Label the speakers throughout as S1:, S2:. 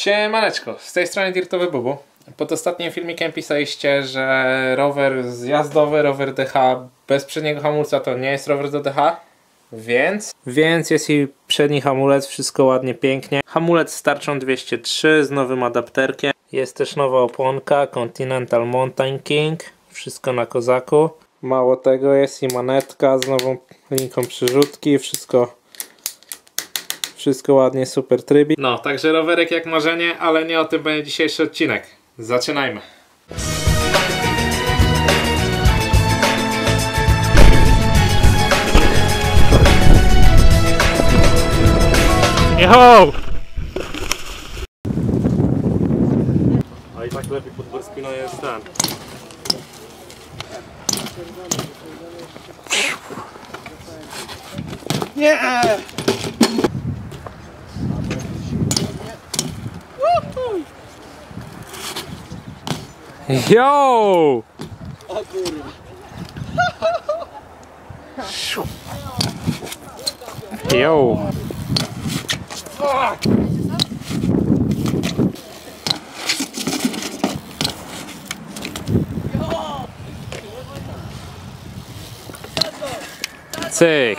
S1: Siemaneczko, z tej strony Dirtowy Bubu. Pod ostatnim filmikiem pisaliście, że rower zjazdowy, rower DH bez przedniego hamulca to nie jest rower do DH. Więc? Więc jest i przedni hamulec, wszystko ładnie, pięknie. Hamulec z tarczą 203 z nowym adapterkiem. Jest też nowa oponka Continental Mountain King. Wszystko na kozaku. Mało tego jest i manetka z nową linką przyrzutki. Wszystko wszystko ładnie, super trybik. No, także rowerek jak marzenie, ale nie o tym będzie dzisiejszy odcinek. Zaczynajmy. Yo! A i tak lepiej pod Borskino jest ten. Nie! Yo! Yo. Sick.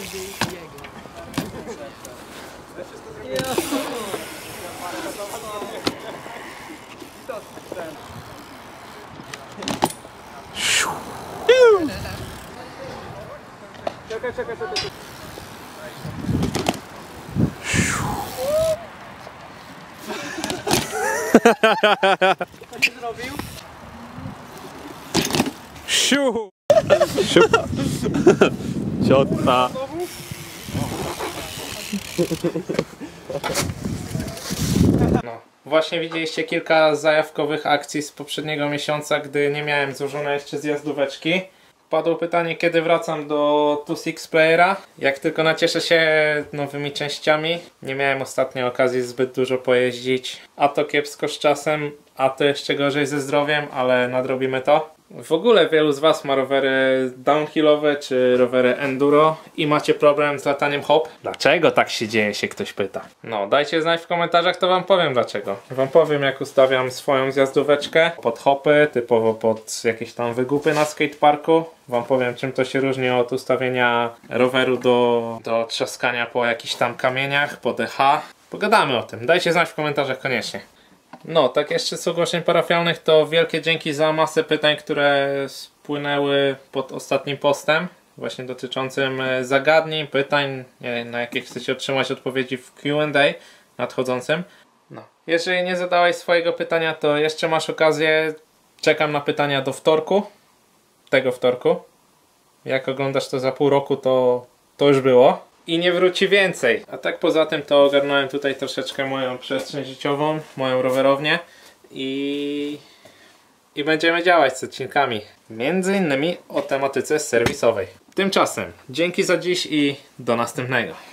S1: Cyk! Siu! Siu! Ciota! No, właśnie widzieliście kilka zajawkowych akcji z poprzedniego miesiąca, gdy nie miałem złożonej jeszcze zjazdóweczki. Padło pytanie, kiedy wracam do 2.6 Playera. Jak tylko nacieszę się nowymi częściami. Nie miałem ostatnio okazji zbyt dużo pojeździć. A to kiepsko z czasem, a to jeszcze gorzej ze zdrowiem, ale nadrobimy to. W ogóle wielu z Was ma rowery downhillowe czy rowery enduro i macie problem z lataniem hop. Dlaczego tak się dzieje, się ktoś pyta. No, dajcie znać w komentarzach, to Wam powiem dlaczego. Wam powiem, jak ustawiam swoją zjazdóweczkę pod hopy, typowo pod jakieś tam wygupy na skateparku. Wam powiem, czym to się różni od ustawienia roweru do, do trzaskania po jakichś tam kamieniach, po DH. Pogadamy o tym. Dajcie znać w komentarzach koniecznie. No, tak jeszcze z ogłoszeń parafialnych to wielkie dzięki za masę pytań, które spłynęły pod ostatnim postem, właśnie dotyczącym e, zagadnień, pytań, na jakie chcecie otrzymać odpowiedzi w Q&A nadchodzącym. No. Jeżeli nie zadałeś swojego pytania, to jeszcze masz okazję. Czekam na pytania do wtorku, tego wtorku. Jak oglądasz to za pół roku, to, to już było i nie wróci więcej. A tak poza tym to ogarnąłem tutaj troszeczkę moją przestrzeń życiową, moją rowerownię i, i będziemy działać z odcinkami. Między innymi o tematyce serwisowej. Tymczasem dzięki za dziś i do następnego.